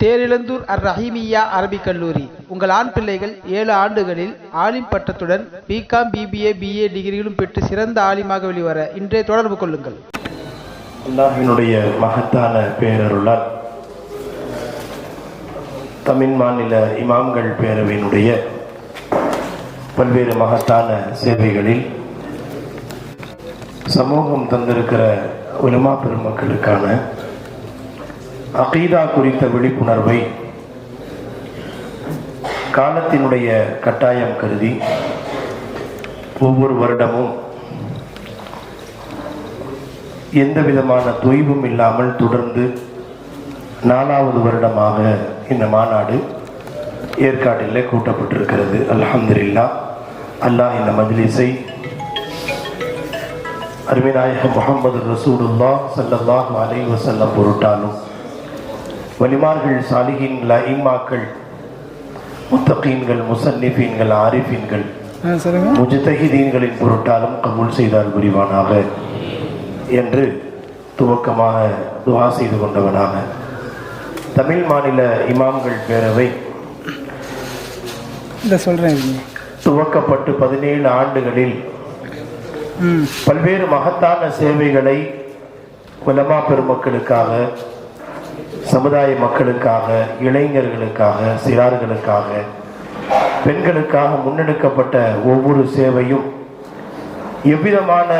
தேரிழந்தூர் அர் ரஹீமியா அரபிக் கல்லூரி. உங்கள் ஆண் பிள்ளைகள் ஏழு ஆண்டுகளில் ஆலிம் பட்டத்துடன் பிகாம் பிபிஏ பிஏ டிகிரிகளும் பெற்று சிறந்த ஆலிமாக வெளிவர இன்றே தொடர்பு கொள்ளுங்கள். அல்லாஹினுடைய மகத்தான பேரருளால் தமிழ் மாநில இமாம்கள் பேரவையினுடைய பல்வேறு மகத்தான சேவைகளில் சமூகம் தந்திருக்கிற உலமா பெருமக்களுக்கான அகீதா குறித்த விழிப்புணர்வை காலத்தினுடைய கட்டாயம் கருதி ஒவ்வொரு வருடமும் எந்த விதமான தொய்வும் இல்லாமல் தொடர்ந்து நாலாவது வருடமாக இந்த மாநாடு ஏற்காட்டில் கூட்டப்பட்டிருக்கிறது. அல்ஹம்துல்லா அல்லாஹ் இந்த மஜ்லிஸை அருமைநாயக முகமது ரசூலுல்லா சல்லல்லாஹ் அலைஹி வஸல்லம் பொருட்டாலும் வலிமார்கள் சாலிகின் லஇமாக்கள் முத்தகீன்கள் முசன்னிஃபீன்கள் ஆரிஃபீன்கள் முஜ்தஹிதீன்களின் பொருட்டாலும் கபூல் செய்தால் புரிவானாக என்று துவக்கமாக துவா செய்து கொண்டவனாக. தமிழ் மாநில இமாம்கள் பேரவை இந்த சொல்கிறேன் துவக்கப்பட்டு பதினேழு ஆண்டுகளில் பல்வேறு மகத்தான சேவைகளை உலமா பெருமக்களுக்காக சமுதாய மக்களுக்காக இளைஞர்களுக்காக சிறார்களுக்காக பெண்களுக்காக முன்னெடுக்கப்பட்ட ஒவ்வொரு சேவையும் எவ்விதமான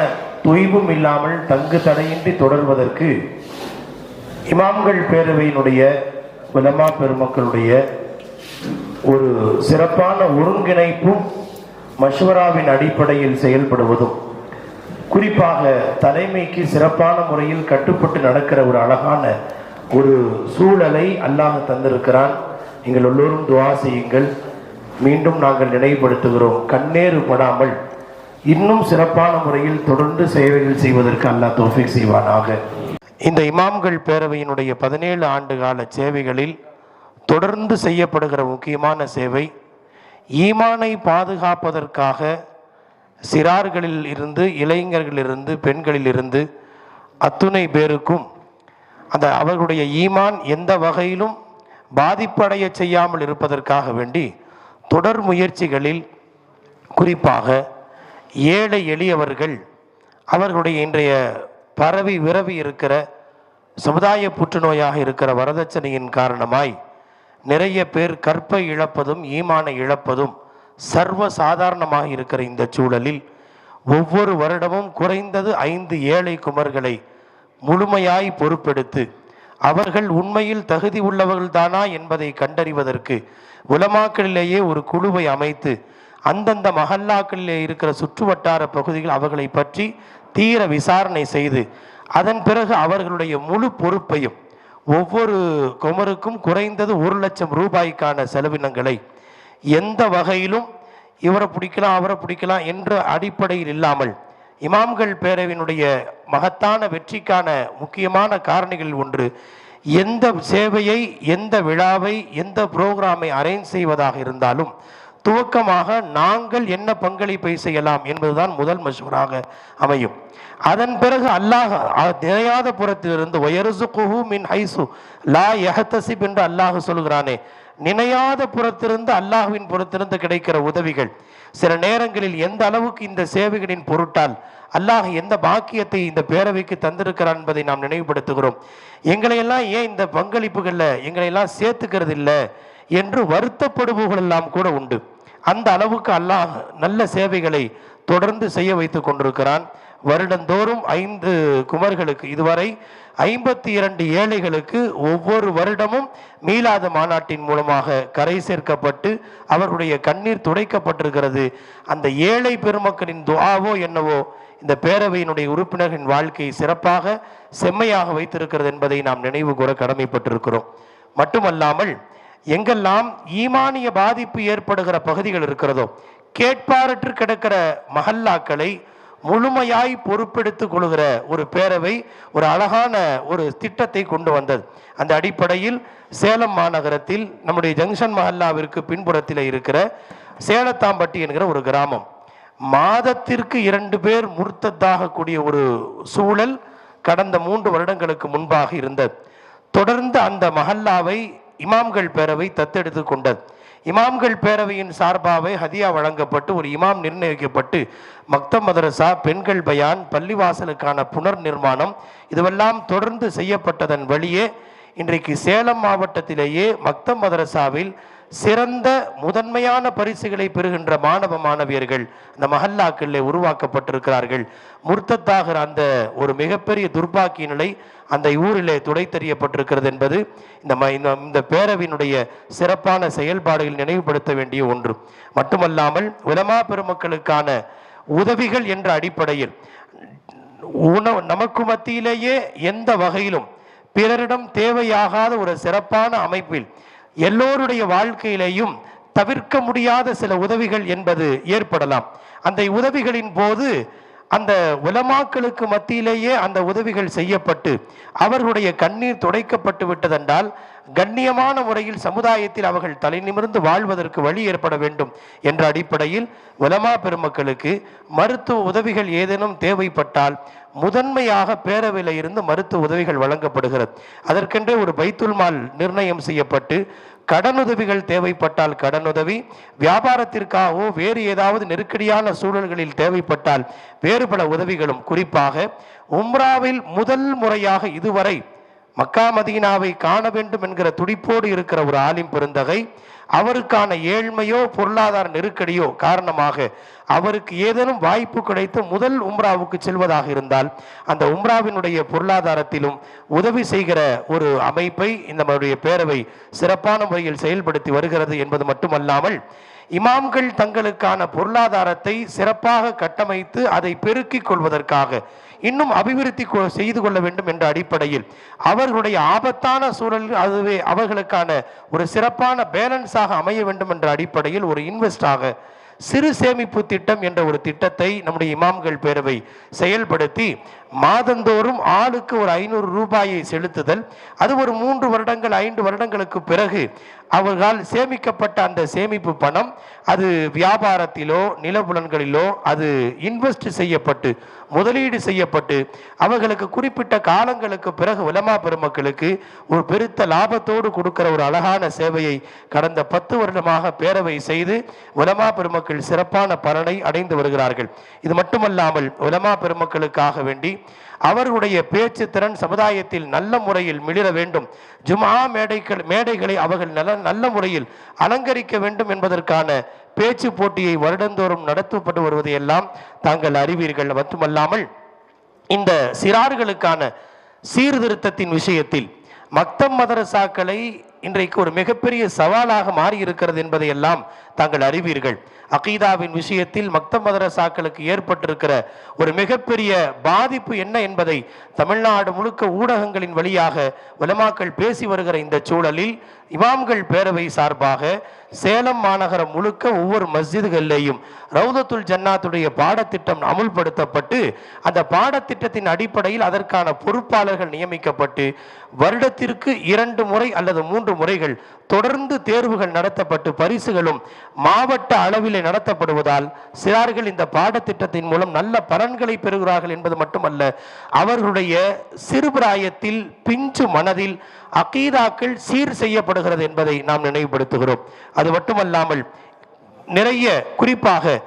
தொய்வும் இல்லாமல் தங்கு தடையின்றி தொடர்வதற்கு இமாம்கள் பேரவையினுடைய உலமா பெருமக்களுடைய ஒரு சிறப்பான ஒருங்கிணைப்பும் மஷ்வராவின் அடிப்படையில் செயல்படுவதும் குறிப்பாக தலைமைக்கு சிறப்பான முறையில் கட்டுப்பட்டு நடக்கிற ஒரு அழகான ஒரு சூழலை அல்லாஹ் தந்திருக்கிறான். நீங்கள் எல்லோரும் துவா செய்யுங்கள். மீண்டும் நாங்கள் நினைவுபடுத்துகிறோம். கண்ணேறு படாமல் இன்னும் சிறப்பான முறையில் தொடர்ந்து சேவைகள் செய்வதற்கு அல்லாஹ் தோஃபிக் செய்வானாக. இந்த இமாம்கள் பேரவையினுடைய பதினேழு ஆண்டு கால சேவைகளில் தொடர்ந்து செய்யப்படுகிற முக்கியமான சேவை ஈமானை பாதுகாப்பதற்காக சிறார்களில் இருந்து இளைஞர்களிலிருந்து பெண்களிலிருந்து அத்துணை பேருக்கும் அந்த அவர்களுடைய ஈமான் எந்த வகையிலும் பாதிப்படைய செய்யாமல் இருப்பதற்காக வேண்டி தொடர் முயற்சிகளில் குறிப்பாக ஏழை எளியவர்கள் அவர்களுடைய இன்றைய பரவி விரவி இருக்கிற சமுதாய புற்றுநோயாக இருக்கிற வரதட்சணையின் காரணமாய் நிறைய பேர் கற்பை இழப்பதும் ஈமானை இழப்பதும் சர்வ சாதாரணமாக இருக்கிற இந்த சூழலில் ஒவ்வொரு வருடமும் குறைந்தது ஐந்து ஏழை குமர்களை முழுமையாய் பொறுப்பெடுத்து அவர்கள் உண்மையில் தகுதி உள்ளவர்கள்தானா என்பதை கண்டறிவதற்கு உலமாக்களிலேயே ஒரு குழுவை அமைத்து அந்தந்த மஹல்லாக்களிலே இருக்கிற சுற்றுவட்டார பகுதியில் அவர்களை பற்றி தீர விசாரணை செய்து அதன் பிறகு அவர்களுடைய முழு பொறுப்பையும் ஒவ்வொரு குமருக்கும் குறைந்தது ஒரு லட்சம் ரூபாய்க்கான செலவினங்களை எந்த வகையிலும் இவரை பிடிக்கலாம் அவரை பிடிக்கலாம் என்ற அடிப்படையில் இல்லாமல் இமாம்கள் பேரவினுடைய மகத்தான வெற்றிக்கான முக்கியமான காரணிகள் ஒன்று எந்த சேவையை எந்த விழாவை எந்த புரோகிராமை அரேஞ்ச் செய்வதாக இருந்தாலும் துவக்கமாக நாங்கள் என்ன பங்களிப்பை செய்யலாம் என்பதுதான் முதல் மஷூராக அமையும். அதன் பிறகு அல்லாஹ் நிறையாத புறத்திலிருந்து ஒயரசு குஹூ மின் ஹைசு லா எஹத்தசிப் என்று அல்லாஹ் சொல்கிறானே நினையாத புறத்திலிருந்து அல்லாஹுவின் புறத்திலிருந்து கிடைக்கிற உதவிகள். சில நேரங்களில் எந்த அளவுக்கு இந்த சேவைகளின் பொருட்டால் அல்லாஹ் எந்த பாக்கியத்தை இந்த பேரவைக்கு தந்திருக்கிறான் என்பதை நாம் நினைவுபடுத்துகிறோம். எங்களையெல்லாம் ஏன் இந்த பங்களிப்புகளில் எங்களையெல்லாம் சேர்த்துக்கிறது இல்லை என்று வருத்தப்படுபவர்கள் எல்லாம் கூட உண்டு. அந்த அளவுக்கு அல்லாஹ் நல்ல சேவைகளை தொடர்ந்து செய்ய வைத்துக் கொண்டிருக்கிறான். வருடந்தோறும் ஐந்து குமர்களுக்கு இதுவரை ஐம்பத்தி இரண்டு ஏழைகளுக்கு ஒவ்வொரு வருடமும் மீளாத மாநாட்டின் மூலமாக கரை சேர்க்கப்பட்டு அவர்களுடைய கண்ணீர் துடைக்கப்பட்டிருக்கிறது. அந்த ஏழை பெருமக்களின் துவாவோ என்னவோ இந்த பேரவையினுடைய உறுப்பினர்களின் வாழ்க்கையை சிறப்பாக செம்மையாக வைத்திருக்கிறது என்பதை நாம் நினைவு கூற கடமைப்பட்டிருக்கிறோம். மட்டுமல்லாமல் எங்கெல்லாம் ஈமானிய பாதிப்பு ஏற்படுகிற பகுதிகள் இருக்கிறதோ கேட்பாரற்று கிடக்கிற மஹல்லாக்களை முழுமையாய் பொறுப்பெடுத்துக் கொள்கிற ஒரு பேரவை ஒரு அழகான ஒரு திட்டத்தை கொண்டு வந்தது. அந்த அடிப்படையில் சேலம் மாநகரத்தில் நம்முடைய ஜங்ஷன் மஹல்லாவிற்கு பின்புறத்தில் இருக்கிற சேலத்தாம்பட்டி என்கிற ஒரு கிராமம். மாதத்திற்கு இரண்டு பேர் முர்த்தத்தாகக்கூடிய ஒரு சூழல் கடந்த மூன்று வருடங்களுக்கு முன்பாக இருந்தது. தொடர்ந்து அந்த மஹல்லாவை இமாம்கள் பேரவை தத்தெடுத்து கொண்டது. இமாம்கள் பேரவையின் சார்பாகவே ஹதியா வழங்கப்பட்டு ஒரு இமாம் நிர்ணயிக்கப்பட்டு மக்தம் மதரசா பெண்கள் பயான் பள்ளிவாசலுக்கான புனர் நிர்மாணம் இதுவெல்லாம் தொடர்ந்து செய்யப்பட்டதன் வழியே இன்றைக்கு சேலம் மாவட்டத்திலேயே மக்தம் மதரசாவில் சிறந்த முதன்மையான பரிசுகளை பெறுகின்ற மாணவ மாணவியர்கள் அந்த மஹல்லாக்களிலே உருவாக்கப்பட்டிருக்கிறார்கள். முர்த்தத்தாகிற அந்த ஒரு மிகப்பெரிய துர்பாக்கிய நிலை அந்த ஊரிலே துடைத்தறியப்பட்டிருக்கிறது என்பது இந்த இந்த- இந்த பேரவினுடைய சிறப்பான செயல்பாடுகள் நினைவுபடுத்த வேண்டிய ஒன்று. மட்டுமல்லாமல் உலமா பெருமக்களுக்கான உதவிகள் என்ற அடிப்படையில் உணவு நமக்கு மத்தியிலேயே எந்த வகையிலும் பிறரிடம் தேவையாகாத ஒரு சிறப்பான அமைப்பில் எல்லோருடைய வாழ்க்கையிலேயும் தவிர்க்க முடியாத சில உதவிகள் என்பது ஏற்படலாம். அந்த உதவிகளின் போது அந்த உலமாக்களுக்கு மத்தியிலேயே அந்த உதவிகள் செய்யப்பட்டு அவர்களுடைய கண்ணீர் துடைக்கப்பட்டு விட்டதென்றால் கண்ணியமான முறையில் சமுதாயத்தில் அவர்கள் தலை நிமிர்ந்து வாழ்வதற்கு வழி ஏற்பட வேண்டும் என்ற அடிப்படையில் உலமா பெருமக்களுக்கு மருத்துவ உதவிகள் ஏதேனும் தேவைப்பட்டால் முதன்மையாக பேரவையில் இருந்து மருத்துவ உதவிகள் வழங்கப்படுகிறது. அதற்கென்றே ஒரு பைத்துல் மால் நிர்ணயம் செய்யப்பட்டு கடனுதவிகள் தேவைப்பட்டால் கடனுதவி வியாபாரத்திற்காகவோ வேறு ஏதாவது நெருக்கடியான சூழல்களில் தேவைப்பட்டால் வேறு பல உதவிகளும். குறிப்பாக உம்ராவில் முதல் முறையாக இதுவரை மக்கா மதீனாவை காண வேண்டும் என்கிற துடிப்போடு இருக்கிற ஒரு ஆலிம் பெருந்தகை அவருக்கான ஏழ்மையோ பொருளாதார நெருக்கடியோ காரணமாக அவருக்கு ஏதேனும் வாய்ப்பு கிடைத்து முதல் உம்ராவுக்கு செல்வதாக இருந்தால் அந்த உம்ராவினுடைய பொருளாதாரத்திலும் உதவி செய்கிற ஒரு அமைப்பை இந்த பேரவை சிறப்பான முறையில் செயல்படுத்தி வருகிறது என்பது மட்டுமல்லாமல் இமாம்கள் தங்களுக்கான பொருளாதாரத்தை சிறப்பாக கட்டமைத்து அதை பெருக்கிக் கொள்வதற்காக இன்னும் அபிவிருத்தி கொ- செய்து கொள்ள வேண்டும் என்ற அடிப்படையில் அவர்களுடைய ஆபத்தான சூழல் அதுவே அவர்களுக்கான ஒரு சிறப்பான பேலன்ஸாக அமைய வேண்டும் என்ற அடிப்படையில் ஒரு இன்வெஸ்டாக சிறு சேமிப்பு திட்டம் என்ற ஒரு திட்டத்தை நம்முடைய இமாம்கள் பேரவை செயல்படுத்தி மாதந்தோறும் ஆளுக்கு ஒரு ஐநூறு ரூபாயை செலுத்துதல். அது ஒரு மூன்று வருடங்கள் ஐந்து வருடங்களுக்கு பிறகு அவர்களால் சேமிக்கப்பட்ட அந்த சேமிப்பு பணம் அது வியாபாரத்திலோ நிலபுலன்களிலோ அது இன்வெஸ்ட் செய்யப்பட்டு முதலீடு செய்யப்பட்டு அவர்களுக்கு குறிப்பிட்ட காலங்களுக்கு பிறகு உலமா பெருமக்களுக்கு ஒரு பெருத்த லாபத்தோடு கொடுக்கிற ஒரு அழகான சேவையை கடந்த பத்து வருடமாக பேரவை செய்து உலமா பெருமக்கள் சிறப்பான பலனை அடைந்து வருகிறார்கள். இது மட்டுமல்லாமல் உலமா பெருமக்களுக்காக வேண்டி அவர்களுடைய பேச்சு திறன் சமுதாயத்தில் நல்ல முறையில் மிளிர வேண்டும். ஜுமா மேடைகள் மேடைகளை அவர்கள் நல்ல நல்ல முறையில் அலங்கரிக்க வேண்டும் என்பதற்கான பேச்சு போட்டியை வருடந்தோறும் நடத்தப்பட்டு வருவதையெல்லாம் தாங்கள் அறிவீர்கள். மட்டுமல்லாமல் இந்த சிறார்களுக்கான சீர்திருத்தத்தின் விஷயத்தில் மக்தம் மதரசாக்களை இன்றைக்கு ஒரு மிகப்பெரிய சவாலாக மாறி இருக்கிறது என்பதையெல்லாம் தாங்கள் அறிவீர்கள். அகீதாவின் விஷயத்தில் மக்த மதரசாக்களுக்கு ஏற்பட்டிருக்கிற ஒரு மிகப்பெரிய பாதிப்பு என்ன என்பதை தமிழ்நாடு முழுக்க ஊடகங்களின் வழியாக உலமாக்கள் பேசி வருகிற இந்த சூழலில் இமாம்கள் பேரவை சார்பாக சேலம் மாநகரம் முழுக்க ஒவ்வொரு மஸ்ஜிதுகளிலேயும் ரவுதத்துல் ஜன்னாத்துடைய பாடத்திட்டம் அமுல்படுத்தப்பட்டு அந்த பாடத்திட்டத்தின் அடிப்படையில் அதற்கான பொறுப்பாளர்கள் நியமிக்கப்பட்டு வருடத்திற்கு இரண்டு முறை அல்லது மூன்று முறைகள் தொடர்ந்து தேர்வுகள் நடத்தப்பட்டு பரிசுகளும் மாவட்ட அளவிலே நடத்தப்படுவதால் சிறார்கள் இந்த பாடத்திட்டத்தின் மூலம் நல்ல பலன்களை பெறுகிறார்கள் என்பது மட்டுமல்ல அவர்களுடைய சிறுபிராயத்தில் பிஞ்சு மனதில் அகீதாக்கள் சீர் செய்யப்படுகிறது என்பதை நாம் நினைவுபடுத்துகிறோம். அது மட்டுமல்லாமல் நிறைய குறிப்பாக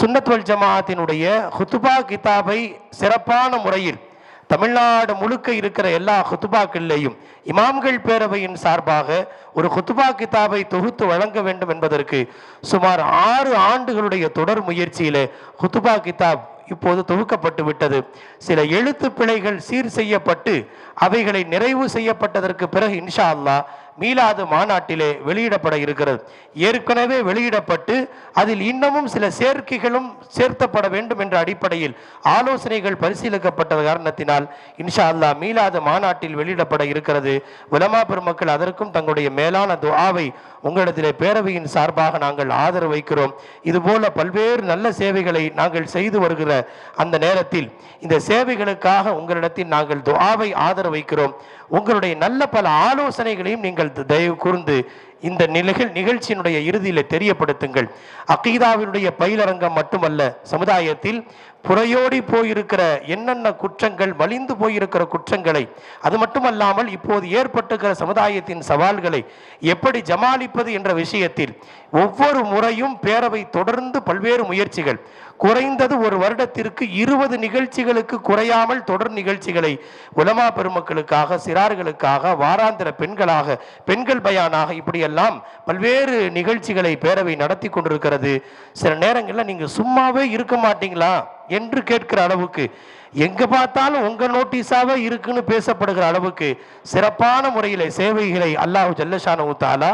சுன்னத்வல் ஜமாத்தினுடைய ஹுத்துபா கிதாபை சிறப்பான முறையில் தமிழ்நாடு முழுக்க இருக்கிற எல்லா ஹுத்துபாக்கள்லேயும் இமாம்கள் பேரவையின் சார்பாக ஒரு ஹுத்துபா கிதாபை தொகுத்து வழங்க வேண்டும் என்பதற்கு சுமார் ஆறு ஆண்டுகளுடைய தொடர் முயற்சியிலே ஹுத்துபா கிதாப் இப்போது தொகுக்கப்பட்டு விட்டது. சில எழுத்து பிழைகள் சீர் செய்யப்பட்டு அவைகளை நிறைவு செய்யப்பட்டதற்கு பிறகு இன்ஷா அல்லாஹ் மீளாது மாநாட்டிலே வெளியிடப்பட இருக்கிறது. ஏற்கனவே வெளியிடப்பட்டு அதில் இன்னமும் சில சேர்க்கைகளும் சேர்த்தப்பட வேண்டும் என்ற அடிப்படையில் ஆலோசனைகள் பரிசீலிக்கப்பட்ட காரணத்தினால் இன்ஷா அல்லாஹ் மீளாது மாநாட்டில் வெளியிடப்பட இருக்கிறது. உலமா பெருமக்கள் அதற்கும் தங்களுடைய மேலான துஆவை உங்களிடத்திலே பேரவையின் சார்பாக நாங்கள் ஆதரவு வைக்கிறோம். இதுபோல பல்வேறு நல்ல சேவைகளை நாங்கள் செய்து வருகிற அந்த நேரத்தில் இந்த சேவைகளுக்காக உங்களிடத்தில் நாங்கள் துஆவை ஆதரவு வைக்கிறோம். உங்களுடைய நல்ல பல ஆலோசனைகளையும் நீங்கள் தயவு கூர்ந்து இந்த நிலைகள் நிகழ்ச்சியினுடைய இறுதியில் தெரியப்படுத்துங்கள். அகீதாவினுடைய பயிலரங்கம் மட்டுமல்ல சமுதாயத்தில் புறையோடி போயிருக்கிற என்னென்ன குற்றங்கள் மலிந்து போயிருக்கிற குற்றங்களை அது மட்டுமல்லாமல் இப்போது ஏற்பட்டுகிற சமுதாயத்தின் சவால்களை எப்படி ஜமாளிப்பது என்ற விஷயத்தில் ஒவ்வொரு முறையும் பேரவை தொடர்ந்து பல்வேறு முயற்சிகள். குறைந்தது ஒரு வருடத்திற்கு இருபது நிகழ்ச்சிகளுக்கு குறையாமல் தொடர் நிகழ்ச்சிகளை உலமா பெருமக்களுக்காக சிறார்களுக்காக வாராந்திர பெண்களாக பெண்கள் பயானாக எல்லாம் பல்வேறு நிகழ்ச்சிகளை பேரவை நடத்தி கொண்டிருக்கிறது. சில நேரங்களில் நீங்க சும்மாவே இருக்க மாட்டீங்களா? என்று கேட்கிற அளவுக்கு எங்க பார்த்தாலும் உங்க நோட்டீஸாவே இருக்குன்னு பேசப்படுகிற அளவுக்கு சிறப்பான முறையில் சேவைகளை அல்லாஹ் ஜல்லஷானு தாலா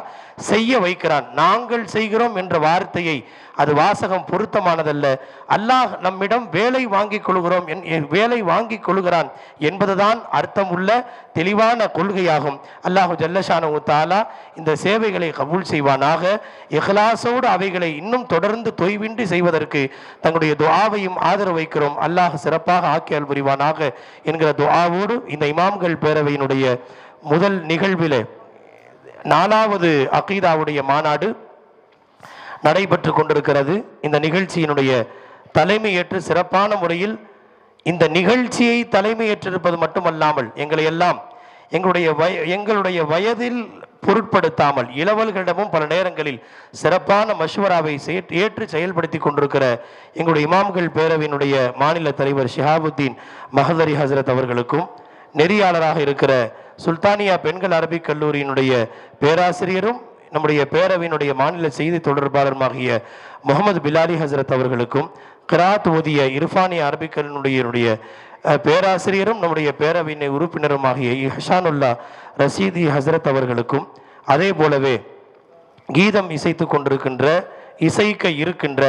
செய்ய வைக்கிறான். நாங்கள் செய்கிறோம் என்ற வார்த்தையை அது வாசகம் பொருத்தமானதல்ல. அல்லாஹ் நம்மிடம் வேலை வாங்கிக் கொள்கிறோம் என்- என் வேலை வாங்கிக் கொள்கிறான் என்பதுதான் அர்த்தம் உள்ள தெளிவான கொள்கையாகும். அல்லாஹு ஜல்லஷானு தாலா இந்த சேவைகளை கபூல் செய்வானாக. இஹ்லாசோடு அவைகளை இன்னும் தொடர்ந்து தொய்வின்றி செய்வதற்கு தங்களுடைய துவாவையும் ஆதரவு வைக்கிறோம். அல்லாஹ் சிறப்பாக ஆக்கியால் புரிவானாக என்கிற துவாவோடு இந்த இமாம்கள் பேரவையினுடைய முதல் நிகழ்வில் நாலாவது அகீதாவுடைய மாநாடு நடைபெற்று கொண்டிருக்கிறது. இந்த நிகழ்ச்சியினுடைய தலைமையேற்று சிறப்பான முறையில் இந்த நிகழ்ச்சியை தலைமையேற்றிருப்பது மட்டுமல்லாமல் எங்களை எல்லாம் எங்களுடைய வய எங்களுடைய வயதில் பொருட்படுத்தாமல் இளவல்களிடமும் பல நேரங்களில் சிறப்பான மஷ்வராவை ஏற்று செயல்படுத்தி கொண்டிருக்கிற எங்களுடைய இமாம்கள் பேரவையினுடைய மாநில தலைவர் ஷிஹாபுத்தீன் மஹதரி ஹசரத் அவர்களுக்கும் நெறியாளராக இருக்கிற சுல்தானியா பெண்கள் அரபிக் கல்லூரியினுடைய பேராசிரியரும் நம்முடைய பேரவையினுடைய மாநில செய்தி தொடர்பாளருமாகிய முகமது பிலாலி ஹசரத் அவர்களுக்கும் கிராத் ஓதிய இரஃபானி அரபிக்கலினுடைய அஹ், பேராசிரியரும் நம்முடைய பேரவையினை உறுப்பினருமாகிய இஹ்ஷானுல்லா ரசீதி ஹசரத் அவர்களுக்கும் அதே போலவே கீதம் இசைத்து கொண்டிருக்கின்ற இசைக்க இருக்கின்ற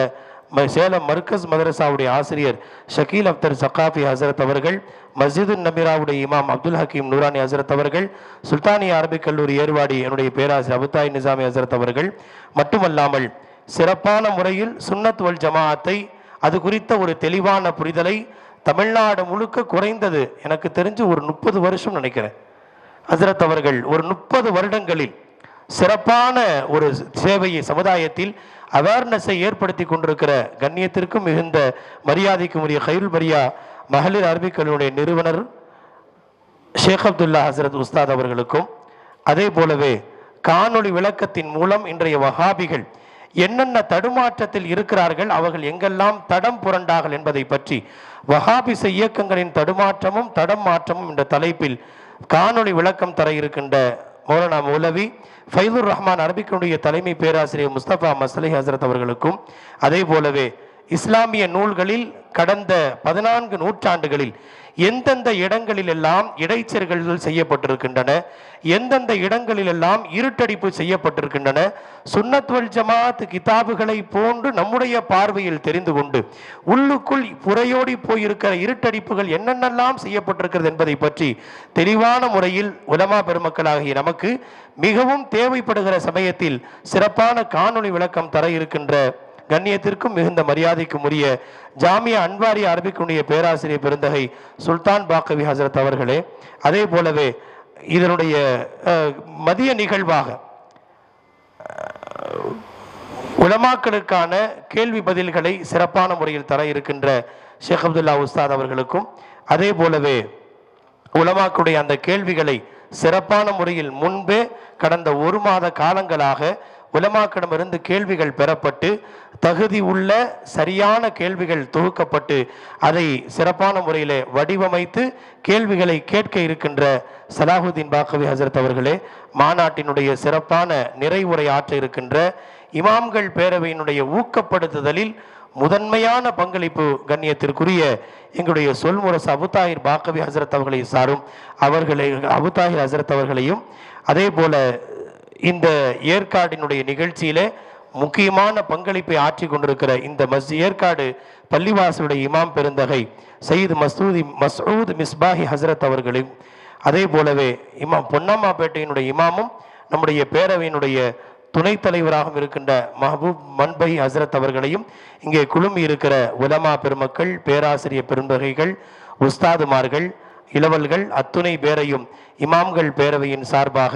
சேலம் மர்கஸ் மதரசாவுடைய ஆசிரியர் ஷக்கீல் அப்தர் சக்காஃபி ஹசரத் அவர்கள் மஸ்ஜிது நபிராவுடைய இமாம் அப்துல் ஹக்கீம் நூரானி ஹசரத் அவர்கள் சுல்தானிய அரபிக் கல்லூரி ஏர்வாடி என்னுடைய பேராசிரியர் அபுத்தாய் நிசாமி ஹசரத் அவர்கள். மட்டுமல்லாமல் சிறப்பான முறையில் சுன்னத் வல் ஜமாஅத்தை அது குறித்த ஒரு தெளிவான புரிதலை தமிழ்நாடு முழுக்க குறைந்தது. எனக்கு தெரிஞ்சு ஒரு முப்பது வருஷம் நினைக்கிறேன். ஹசரத் அவர்கள் ஒரு முப்பது வருடங்களில் சிறப்பான ஒரு சேவையை சமுதாயத்தில் அவேர்னஸை ஏற்படுத்தி கொண்டிருக்கிற கண்ணியத்திற்கும் மிகுந்த மரியாதைக்கும் உரிய ஹைருல் பரியா மகளிர் அரபிக் நிறுவனர் ஷேக் அப்துல்லா ஹசரத் உஸ்தாத் அவர்களுக்கும் அதே போலவே காணொளி விளக்கத்தின் மூலம் இன்றைய வகாபிகள் என்னென்ன தடுமாற்றத்தில் இருக்கிறார்கள் அவர்கள் எங்கெல்லாம் தடம் புரண்டார்கள் என்பதை பற்றி வகாபிச இயக்கங்களின் தடுமாற்றமும் தடம் மாற்றமும் என்ற தலைப்பில் காணொளி விளக்கம் தர இருக்கின்ற மௌலானா மௌலவி ஃபைதுர் ரஹ்மான் அரபிக்கனுடைய தலைமை பேராசிரியர் முஸ்தபா மசலி ஹசரத் அவர்களுக்கும் அதே போலவே இஸ்லாமிய நூல்களில் கடந்த பதினான்கு நூற்றாண்டுகளில் எந்தெந்த இடங்களிலெல்லாம் இடைச்செருகல்கள் செய்யப்பட்டிருக்கின்றன எந்தெந்த இடங்களிலெல்லாம் இருட்டடிப்பு செய்யப்பட்டிருக்கின்றன சுன்னத்வல் ஜமாத் கிதாபுகளை போன்று நம்முடைய பார்வையில் தெரிந்து கொண்டு உள்ளுக்குள் புறையோடி போயிருக்கிற இருட்டடிப்புகள் என்னென்னலாம் செய்யப்பட்டிருக்கிறது என்பதை பற்றி தெளிவான முறையில் உலமா பெருமக்களாகிய நமக்கு மிகவும் தேவைப்படுகிற சமயத்தில் சிறப்பான காணொளி விளக்கம் தர இருக்கின்ற கண்ணியத்திற்கும் மிகுந்த மரியாதைக்கும் உரிய ஜாமியா அன்வாரி அரபிக்குடைய பேராசிரியர் பெருந்தகை சுல்தான் பாக்கவி ஹசரத் அவர்களே அதே போலவே இதனுடைய மதிய நிகழ்வாக உலமாக்களுக்கான கேள்வி பதில்களை சிறப்பான முறையில் தர இருக்கின்ற ஷேக் அப்துல்லா உஸ்தாத் அவர்களுக்கும் அதே போலவே உலமாக்களுடைய அந்த கேள்விகளை சிறப்பான முறையில் முன்பே கடந்த ஒரு மாத காலங்களாக உலமாக்கிடமிருந்து கேள்விகள் பெறப்பட்டு தகுதி உள்ள சரியான கேள்விகள் தொகுக்கப்பட்டு அதை சிறப்பான முறையில் வடிவமைத்து கேள்விகளை கேட்க இருக்கின்ற சலாஹுதீன் பாக்கவி ஹசரத் அவர்களே மாநாட்டினுடைய சிறப்பான நிறைவுரை ஆற்ற இருக்கின்ற இமாம்கள் பேரவையினுடைய ஊக்கப்படுத்துதலில் முதன்மையான பங்களிப்பு கண்ணியத்திற்குரிய எங்களுடைய சொல்முரசு அபுதாஹிர் பாக்கவி ஹசரத் அவர்களை சாரும் அவர்களை அபுதாஹிர் ஹசரத் அவர்களையும் அதே போல இந்த ஏற்காடினுடைய நிகழ்ச்சியிலே முக்கியமான பங்களிப்பை ஆற்றி கொண்டிருக்கிற இந்த மஸ் ஏற்காடு பள்ளிவாசலுடைய இமாம் பெருந்தகை சயீத் மசூதி மசூத் மிஸ்பாஹி ஹசரத் அவர்களையும் அதே போலவே இமாம் பொன்னம்மாப்பேட்டையினுடைய இமாமும் நம்முடைய பேரவையினுடைய துணைத் தலைவராகவும் இருக்கின்ற மஹபூப் மன்பை ஹசரத் அவர்களையும் இங்கே குழுமி இருக்கிற உலமா பெருமக்கள் பேராசிரியர் பெருந்தகைகள் உஸ்தாதுமார்கள் இளவல்கள் அத்துணை பேரையும் இமாம்கள் பேரவையின் சார்பாக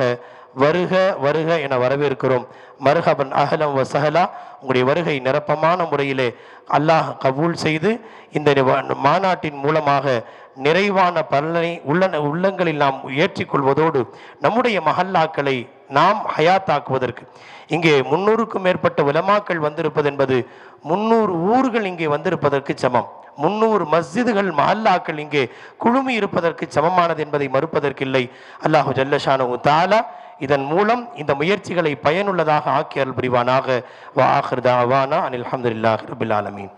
வருக வருக என வரவேற்கிறோம். மர்ஹபன் அகலம் வ சஹலா உங்களுடைய வருகை நிரப்பமான முறையிலே அல்லாஹ் கபூல் செய்து இந்த மாநாட்டின் மூலமாக நிறைவான பலனை உள்ள உள்ளங்களில் நாம் ஏற்றிக்கொள்வதோடு நம்முடைய மஹல்லாக்களை நாம் ஹயாத்தாக்குவதற்கு. இங்கே முன்னூறுக்கும் மேற்பட்ட உலமாக்கள் வந்திருப்பது என்பது முன்னூறு ஊர்கள் இங்கே வந்திருப்பதற்கு சமம். முன்னூறு மஸ்ஜிதுகள் மஹல்லாக்கள் இங்கே குழுமி இருப்பதற்கு சமமானது என்பதை மறுப்பதற்கில்லை. அல்லாஹு ஜல்லஷானு தாலா இதன் மூலம் இந்த முயற்சிகளை பயனுள்ளதாக ஆக்கி அருள் புரிவானாக. வா ஆஹிர் அனில் அஹமதுல்லாஹ் ரபுல் ஆலமீன்.